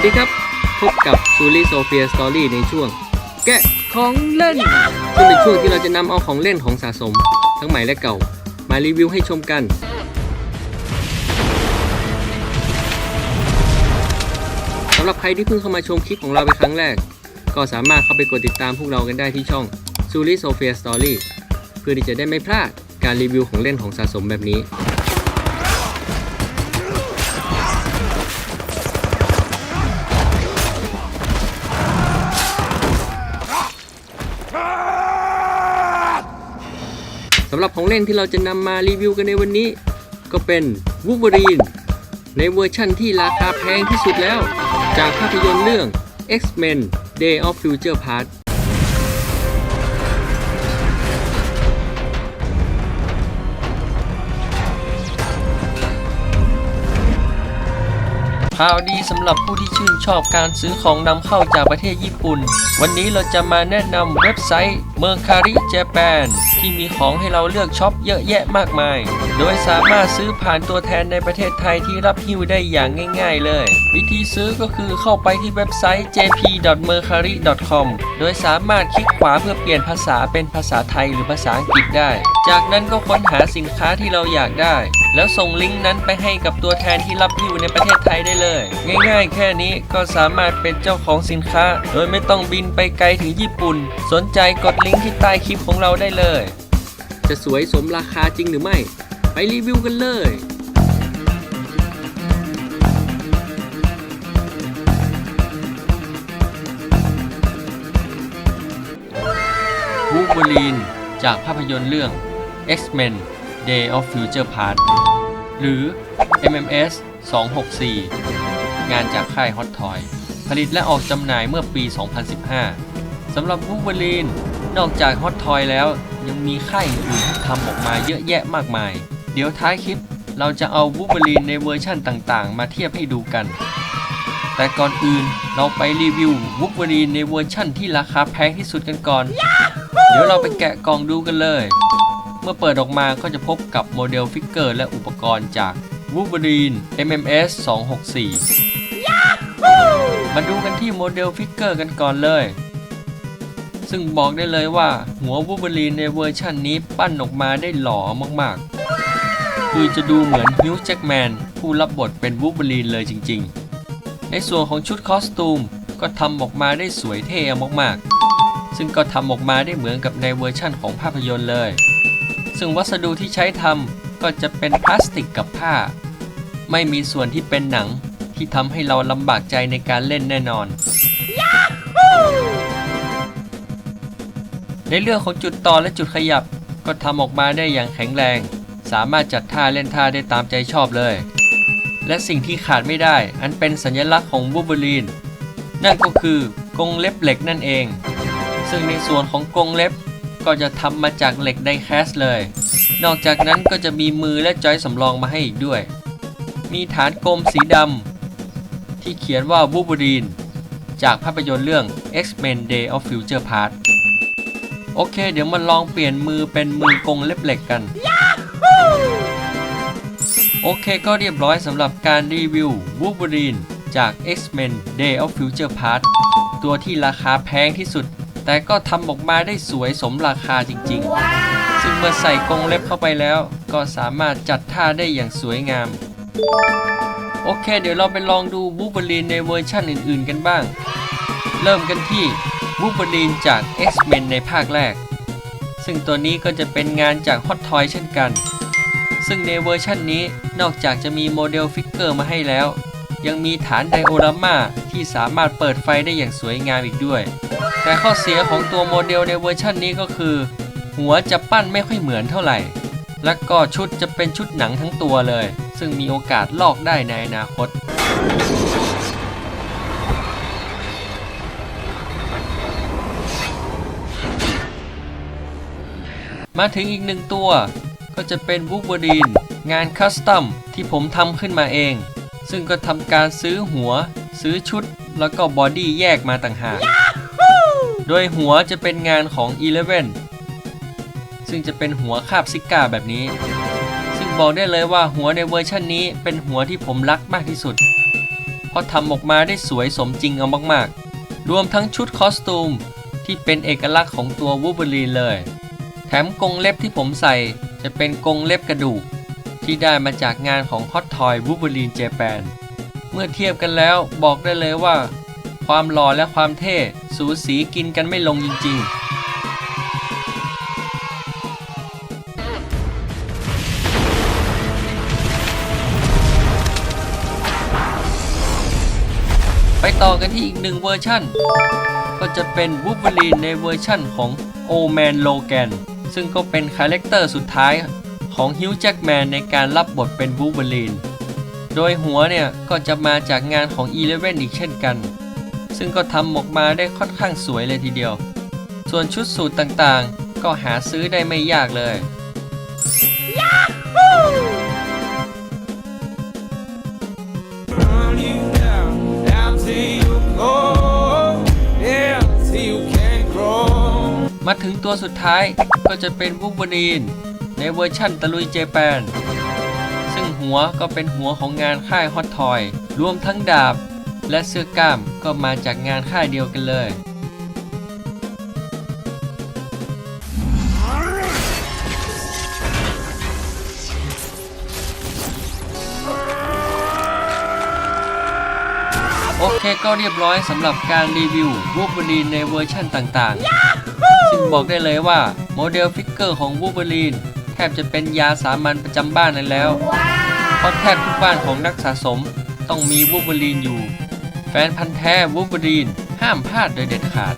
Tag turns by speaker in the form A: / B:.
A: วัสดีครับ พบกับซูริโซเฟียสตอรี่ในช่วง แกะของเล่น ซึ่งเป็นช่วงที่เราจะนำเอาของเล่นของสะสม ทั้งใหม่และเก่า มารีวิวให้ชมกัน สำหรับใครที่เพิ่งเข้ามาชมคลิปของเราเป็นครั้งแรก ก็สามารถเข้าไปกดติดตามพวกเรากันได้ที่ช่อง s u r i Sophia Story เพื่อที่จะได้ไม่พลาดการรีวิวของเล่นของสะสมแบบนี้ สำหรับของเล่นที่เราจะนำมารีวิวกันในวันนี้ ก็เป็น Wolverine ในเวอร์ชั่นที่ราคาแพงที่สุดแล้ว จากภาพยนตร์เรื่อง X-Men Day of Future Past ข่าวดีสำหรับผู้ที่ชื่นชอบการซื้อของนำเข้าจากประเทศญี่ปุ่น วันนี้เราจะมาแนะนำเว็บไซต์ Mercari Japan ที่มีของให้เราเลือกช็อปเยอะแยะมากมาย โดยสามารถซื้อผ่านตัวแทนในประเทศไทยที่รับหิ้วได้อย่างง่าย ๆ เลย วิธีซื้อก็คือเข้าไปที่เว็บไซต์ jp.mercari.com โดยสามารถคลิกขวาเพื่อเปลี่ยนภาษาเป็นภาษาไทยหรือภาษาอังกฤษได้ จากนั้นก็ค้นหาสินค้าที่เราอยากได้ แล้วส่งลิงก์นั้นไปให้กับตัวแทนที่รับหิ้วในประเทศไทยได้เลย ง่ายๆ แค่นี้ก็สามารถเป็นเจ้าของสินค้า โดยไม่ต้องบินไปไกลถึงญี่ปุ่น สนใจกดลิงก์ที่ใต้คลิปของเราได้เลย จะสวยสมราคาจริงหรือไม่ ไปรีวิวกันเลยวูบลีนจากภาพยนตร์เรื่อง X-Men Day of Future Past หรือ MMS 264 งานจากค่าย Hot Toy ผลิตและออกจำหน่ายเมื่อปี 2015 สำหรับวูบลีนนอกจาก Hot Toy แล้วยังมีค่ายอื่นๆที่ทำออกมาเยอะแยะมากมาย เดี๋ยวท้ายคลิปเราจะเอาวูบลีนในเวอร์ชั่นต่างๆ มาเทียบให้ดูกัน แต่ก่อนอื่นเราไปรีวิววูบลีนในเวอร์ชั่นที่ราคาแพงที่สุดกันก่อน เดี๋ยวเราไปแกะกล่องดูกันเลยเมื่อเปิดออกมาก็จะพบกับโมเดลฟิกเกอร์และอุปกรณ์จาก Wolverine MMS 264มาดูกันที่โมเดลฟิกเกอร์กันก่อนเลย ซึ่งบอกได้เลยว่าหัว Wolverine ในเวอร์ชันนี้ปั้นออกมาได้หล่อมากๆ คือจะดูเหมือนฮิวจ์แจ็กแมนผู้รับบทเป็น Wolverine เลยจริงๆ ในส่วนของชุดคอสตูมก็ทำออกมาได้สวยเท่มากๆ ซึ่งก็ทำออกมาได้เหมือนกับในเวอร์ชั่นของภาพยนตร์เลย ซึ่งวัสดุที่ใช้ทำก็จะเป็นพลาสติกกับผ้า ไม่มีส่วนที่เป็นหนังที่ทำให้เราลำบากใจในการเล่นแน่นอน ในเรื่องของจุดต่อและจุดขยับก็ทำออกมาได้อย่างแข็งแรง สามารถจัดท่าเล่นท่าได้ตามใจชอบเลย และสิ่งที่ขาดไม่ได้ อันเป็นสัญลักษณ์ของบูเบลีน นั่นก็คือกรงเล็บเหล็กนั่นเอง ซึ่งในส่วนของกรงเล็บ ก็จะทำมาจากเหล็กไดแคสเลย นอกจากนั้นก็จะมีมือและจอยสำรองมาให้อีกด้วย มีฐานกลมสีดำที่เขียนว่า Wolverine จากภาพยนตร์เรื่อง X-Men Day of Future Past โอเค เดี๋ยวมาลองเปลี่ยนมือเป็นมือกงเล็บเหล็กกัน โอเคก็เรียบร้อยสำหรับการรีวิว Wolverine จาก X-Men Day of Future Past ตัวที่ราคาแพงที่สุด แต่ก็ทำออกมาได้สวยสมราคาจริงๆ ซึ่งเมื่อใส่กรงเล็บเข้าไปแล้ว ก็สามารถจัดท่าได้อย่างสวยงาม โอเค เดี๋ยวเราไปลองดูบูเบอรีนในเวอร์ชั่นอื่นๆกันบ้าง เริ่มกันที่บูเบอรีนจาก X-Men ในภาคแรก ซึ่งตัวนี้ก็จะเป็นงานจาก Hot Toy เช่นกัน ซึ่งในเวอร์ชันนี้นอกจากจะมีโมเดลฟิกเกอร์มาให้แล้ว ยังมีฐานไดโอรามาที่สามารถเปิดไฟได้อย่างสวยงามอีกด้วย แต่ข้อเสียของตัวโมเดลในเวอร์ชันนี้ก็คือ หัวจะปั้นไม่ค่อยเหมือนเท่าไหร่ และก็ชุดจะเป็นชุดหนังทั้งตัวเลย ซึ่งมีโอกาสลอกได้ในอนาคตมาถึงอีกหนึ่งตัว ก็จะเป็นบู l บ e รีน งานคัสตอมที่ผมทำขึ้นมาเอง ซึ่งก็ทำการซื้อหัว ซื้อชุด แล้วก็บอดี้แยกมาต่างหาก โดยหัวจะเป็นงานของ Eleven ซึ่งจะเป็นหัวคาบซิก้าแบบนี้ ซึ่งบอกได้เลยว่าหัวในเวอร์ชันนี้เป็นหัวที่ผมรักมากที่สุด เพราะทำออกมาได้สวยสมจริงเอามากๆ รวมทั้งชุดคอสตูมที่เป็นเอกลักษณ์ของตัววู l เบอรีนเลย แถมกรงเล็บที่ผมใส่จะเป็นกรงเล็บกระดูก ที่ได้มาจากงานของ Hot Toy w o l v e r i n e Japan เมื่อเทียบกันแล้วบอกได้เลยว่า ความหล่อและความเท่ สูสีกินกันไม่ลงจริงๆไปต่อกันที่อีกหนึ่งเวอร์ชั่น ก็จะเป็นวู l v e r i n e ในเวอร์ชั่นของ o Man Logan ซึ่งก็เป็นคาแรคเตอร์สุดท้าย ของ Hugh Jackman ในการรับบทเป็นวู l v e r i n e โดยหัวเนี่ยก็จะมาจากงานของ Eleven อีกเช่นกัน ซึ่งก็ทำออกมาได้ค่อนข้างสวยเลยทีเดียว ส่วนชุดสูตรต่างๆ ก็หาซื้อได้ไม่ยากเลย
B: Yahoo!
A: มาถึงตัวสุดท้ายก็จะเป็นวู l v e r i n e ในเวอร์ชั่นตะลุยเจแปน ซึ่งหัวก็เป็นหัวของงานค่ายฮอตทอย รวมทั้งดาบ และเสื้อกล้ามก็มาจากงานค่ายเดียวกันเลยโอเคก็เรียบร้อยสำหรับการรีวิววู l v e r i n e ในเวอร์ชั่นต่างๆ ซึ่งบอกได้เลยว่า โมเดลฟิกเกอร์ของวู l v e r i n e แท บจะเป็นยาสามัญประจำบ้านนั้นแล้ว เพราะแทบทุกบ้านของนักสะสมต้องมีวู l v e r i n e อยู่ แฟนพันธ์แท้วู l v e r i n e ห้ามพลาดโดยเด็ดขาด